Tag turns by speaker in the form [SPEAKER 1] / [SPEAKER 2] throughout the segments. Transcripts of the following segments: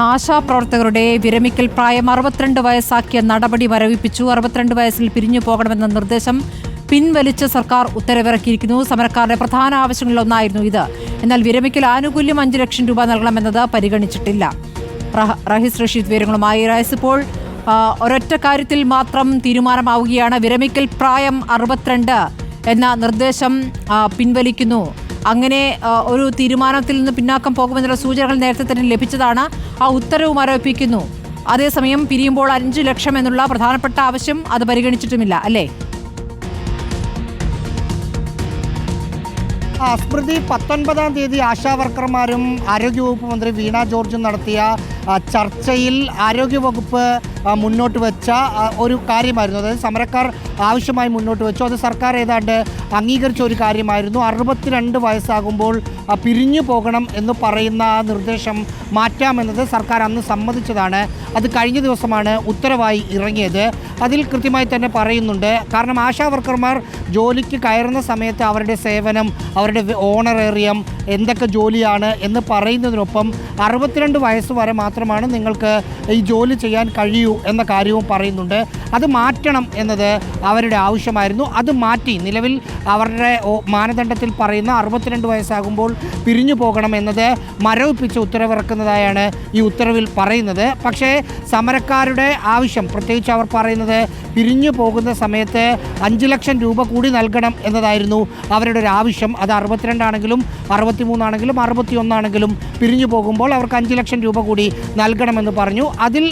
[SPEAKER 1] ആശാപ്രവർത്തകരുടെ വിരമിക്കൽ പ്രായം അറുപത്തിരണ്ട് വയസ്സാക്കിയ നടപടി മരവിപ്പിച്ചു അറുപത്തിരണ്ട് വയസ്സിൽ പിരിഞ്ഞു പോകണമെന്ന നിർദ്ദേശം പിൻവലിച്ച് സർക്കാർ ഉത്തരവിറക്കിയിരിക്കുന്നു. സമരക്കാരുടെ പ്രധാന ആവശ്യങ്ങളിലൊന്നായിരുന്നു ഇത്. എന്നാൽ വിരമിക്കൽ ആനുകൂല്യം അഞ്ചു ലക്ഷം രൂപ നൽകണമെന്നത് പരിഗണിച്ചിട്ടില്ല. റഹിസ് റഷീദ് വിവരങ്ങളുമായി റഹീസ് ഇപ്പോൾ ഒരൊറ്റ കാര്യത്തിൽ മാത്രം തീരുമാനമാവുകയാണ്. വിരമിക്കൽ പ്രായം അറുപത്തിരണ്ട് എന്ന നിർദ്ദേശം പിൻവലിക്കുന്നു. അങ്ങനെ ഒരു തീരുമാനത്തിൽ നിന്ന് പിന്നാക്കം പോകുമെന്നുള്ള സൂചനകൾ നേരത്തെ തന്നെ ലഭിച്ചതാണ്. ആ ഉത്തരവും ആരോപിക്കുന്നു. അതേസമയം പിരിയുമ്പോൾ അഞ്ച് ലക്ഷം എന്നുള്ള പ്രധാനപ്പെട്ട ആവശ്യം അത് പരിഗണിച്ചിട്ടുമില്ല അല്ലേ?
[SPEAKER 2] സ്മൃതി പത്തൊൻപതാം തീയതി ആശാവർക്കർമാരും ആരോഗ്യവകുപ്പ് മന്ത്രി വീണ ജോർജും നടത്തിയ ചർച്ചയിൽ ആരോഗ്യവകുപ്പ് മുന്നോട്ട് വെച്ച ഒരു കാര്യമായിരുന്നു. അതായത് സമരക്കാർ ആവശ്യമായി മുന്നോട്ട് വെച്ചു. അത് സർക്കാർ ഏതാണ്ട് അംഗീകരിച്ച ഒരു കാര്യമായിരുന്നു. അറുപത്തിരണ്ട് വയസ്സാകുമ്പോൾ പിരിഞ്ഞു പോകണം എന്ന് പറയുന്ന ആ നിർദ്ദേശം മാറ്റാമെന്നത് സർക്കാർ അന്ന് സമ്മതിച്ചതാണ്. അത് കഴിഞ്ഞ ദിവസമാണ് ഉത്തരവായി ഇറങ്ങിയത്. അതിൽ കൃത്യമായി തന്നെ പറയുന്നുണ്ട്. കാരണം ആശാ വർക്കർമാർ ജോലിക്ക് കയറുന്ന സമയത്ത് അവരുടെ സേവനം അവരുടെ ഓണറേറിയം എന്തൊക്കെ ജോലിയാണ് എന്ന് പറയുന്നതിനൊപ്പം അറുപത്തിരണ്ട് വയസ്സ് വരെ മാത്രമാണ് നിങ്ങൾക്ക് ഈ ജോലി ചെയ്യാൻ കഴിയൂ എന്ന കാര്യവും പറയുന്നുണ്ട്. അത് മാറ്റണം എന്നത് അവരുടെ ആവശ്യമായിരുന്നു. അത് മാറ്റി നിലവിൽ അവരുടെ മാനദണ്ഡത്തിൽ പറയുന്ന അറുപത്തിരണ്ട് വയസ്സാകുമ്പോൾ പിരിഞ്ഞു പോകണം എന്നത് മരവിപ്പിച്ച് ഉത്തരവിറക്കുന്നതായാണ് ഈ ഉത്തരവിൽ പറയുന്നത്. പക്ഷേ സമരക്കാരുടെ ആവശ്യം പ്രത്യേകിച്ച് അവർ പറയുന്നത് പിരിഞ്ഞു പോകുന്ന സമയത്ത് അഞ്ച് ലക്ഷം രൂപ കൂടി നൽകണം എന്നതായിരുന്നു അവരുടെ ഒരു ആവശ്യം. അത് അറുപത്തിരണ്ടാണെങ്കിലും അറുപത്തിമൂന്നാണെങ്കിലും അറുപത്തിയൊന്നാണെങ്കിലും പിരിഞ്ഞു പോകുമ്പോൾ അവർക്ക് അഞ്ച് ലക്ഷം രൂപ കൂടി നൽകണമെന്ന് പറഞ്ഞു. അതിൽ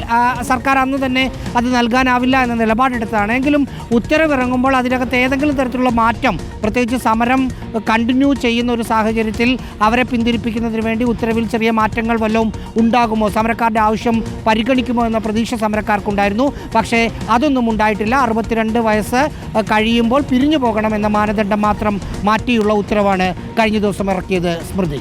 [SPEAKER 2] സർക്കാർ അന്ന് തന്നെ അത് നൽകാനാവില്ല എന്ന നിലപാടെടുത്തതാണ് എങ്കിലും ഉത്തരവിറങ്ങുമ്പോൾ അതിനകത്ത് ഏതെങ്കിലും തരത്തിലുള്ള മാറ്റം പ്രത്യേകിച്ച് സമരം കണ്ടിന്യൂ ചെയ്യുന്ന ഒരു സാഹചര്യത്തിൽ അവരെ പിന്തിരിപ്പിക്കുന്നതിന് വേണ്ടി ഉത്തരവിൽ ചെറിയ മാറ്റങ്ങൾ വല്ലതും ഉണ്ടാകുമോ? സമരക്കാരുടെ ആവശ്യം പരിഗണിക്കുമോ എന്ന പ്രതീക്ഷ സമരക്കാർക്കുണ്ടായിരുന്നു. പക്ഷേ അതൊന്നും ഉണ്ടായിട്ടില്ല. അറുപത്തിരണ്ട് വയസ്സ് കഴിയുമ്പോൾ പിരിഞ്ഞു പോകണം എന്ന മാനദണ്ഡം മാത്രം മാറ്റിയുള്ള ഉത്തരവാണ് കഴിഞ്ഞ ദിവസം ഇറക്കിയത് സ്മൃതി.